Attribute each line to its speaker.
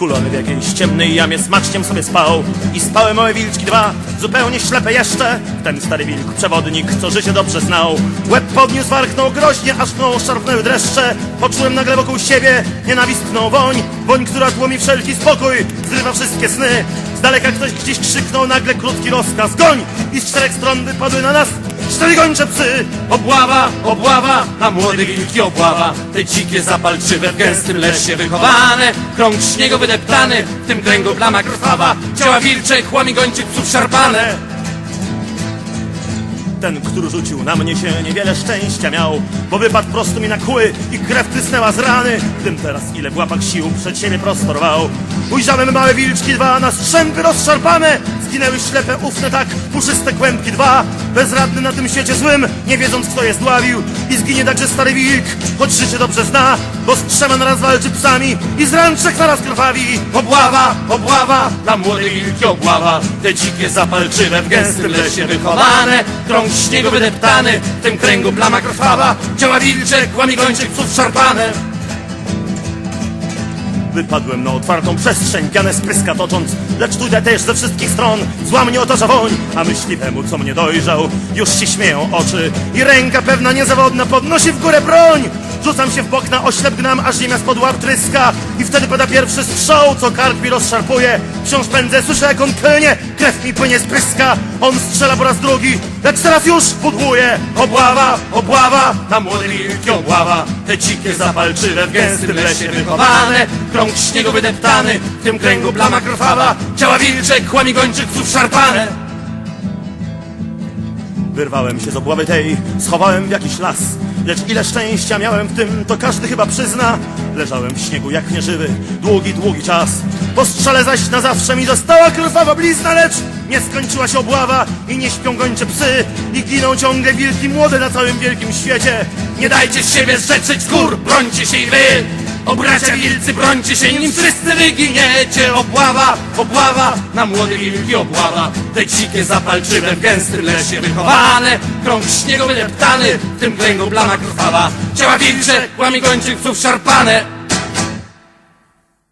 Speaker 1: Skulony w jakiejś ciemnej jamie smaczkiem sobie spał. I spały małe wilczki dwa, zupełnie ślepe jeszcze. Ten stary wilk, przewodnik, co życie dobrze znał. Łeb podniósł, warknął groźnie, aż mną szarpnęły dreszcze. Poczułem nagle wokół siebie nienawistną woń. Woń, która tłumi wszelki spokój, zrywa wszystkie sny. Z daleka ktoś gdzieś krzyknął nagle krótki rozkaz. Goń! I z czterech stron wypadły na nas cztery gończe psy.
Speaker 2: Obława, obława, na młode wilki obława. Te dzikie zapalczywe w gęstym lesie wychowane. Krąg śniegu wydeptany, w tym kręgu plama krwawa. Ciała wilcze, chłami gończych psów szarpane.
Speaker 1: Ten, który rzucił na mnie się niewiele szczęścia miał Bo wypadł prosto mi na kły i krew trysnęła z rany. Gdym teraz ile w łapach sił przed siebie prosto rwał Ujrzałem małe wilczki dwa na strzępy rozszarpane Zginęły ślepe, ufne tak, puszyste kłębki dwa. Bezradny na tym świecie złym, nie wiedząc kto je zdławił. I zginie także stary wilk, choć życie dobrze zna. Bo z trzema naraz walczy psami i z ran trzech naraz krwawi.
Speaker 2: Obława, obława, na młode wilki obława. Te dzikie zapalczywe w gęstym lesie wychowane. Krąg śniegu wydeptany, w tym kręgu plama krwawa. Ciała wilcze, chłami gończych psów szarpane
Speaker 1: Wypadłem na otwartą przestrzeń, pianę z pyska tocząc Lecz tutaj też ze wszystkich stron. Zła mnie otacza woń A myśliwemu, co mnie dojrzał, już się śmieją oczy I ręka pewna niezawodna podnosi w górę broń Rzucam się w bok na oślep aż ziemia spod łap tryska. I wtedy pada pierwszy strzał, co kark mi rozszarpuje. Wciąż pędzę, słyszę jak on klnie, krew mi płynie z pyska On strzela po raz drugi, lecz teraz już pudłuje
Speaker 2: Obława, obława, na młode wilki obława Te dzikie zapalczywe w gęstym lesie wychowane. Krąg śniegu wydeptany, w tym kręgu plama krwawa. Ciała wilcze, chłami gończych psów szarpane
Speaker 1: Wyrwałem się z obławy tej, schowałem w jakiś las Lecz ile szczęścia miałem w tym, to każdy chyba przyzna. Leżałem w śniegu jak nieżywy, długi, długi czas. Po strzale zaś na zawsze mi została krwawa blizna Lecz nie skończyła się obława i nie śpią gończe psy. I giną ciągle wilki młode na całym wielkim świecie.
Speaker 2: Nie dajcie z siebie zrzeczeć skór, brońcie się i wy O bracia wilcy, brońcie się, nim wszyscy wyginiecie. Obława, obława, na młode wilki obława. Te dzikie zapalczywe w gęstym lesie wychowane. Krąg śniegu wydeptany, w tym kręgu plama krwawa. Ciała wilcze, kłami gończych psów szarpane